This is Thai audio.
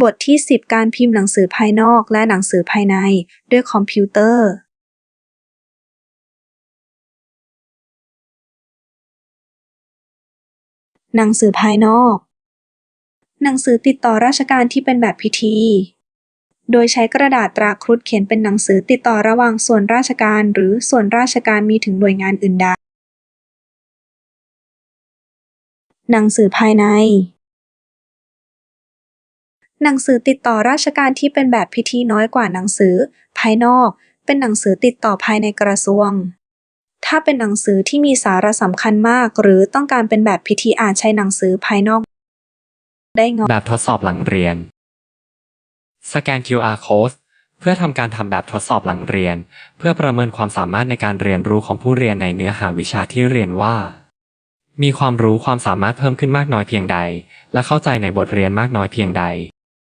บทที่ 10 การพิมพ์หนังสือภายนอกและหนังสือภายในด้วยคอมพิวเตอร์ หนังสือภายนอก หนังสือติดต่อราชการที่เป็นแบบพิธี โดยใช้กระดาษตราครุฑเขียนเป็นหนังสือติดต่อระหว่างส่วนราชการหรือส่วนราชการมีถึงหน่วยงานอื่นใด หนังสือภายใน หนังสือติดต่อราชการที่เป็นแบบพิธีน้อยกว่าหนังสือ ภายนอก เป็นหนังสือติดต่อภายในกระทรวง ถ้าเป็นหนังสือที่มีสาระสำคัญมาก หรือต้องการเป็นแบบพิธีอาจใช้หนังสือภายนอก ได้งอแบบทดสอบหลังเรียน สแกน QR code เพื่อทำการทำแบบทดสอบหลังเรียน เพื่อประเมินความสามารถในการเรียนรู้ของผู้เรียนในเนื้อหาวิชาที่เรียนว่ามีความรู้ความสามารถเพิ่มขึ้นมากน้อยเพียงใด และเข้าใจในบทเรียนมากน้อยเพียงใด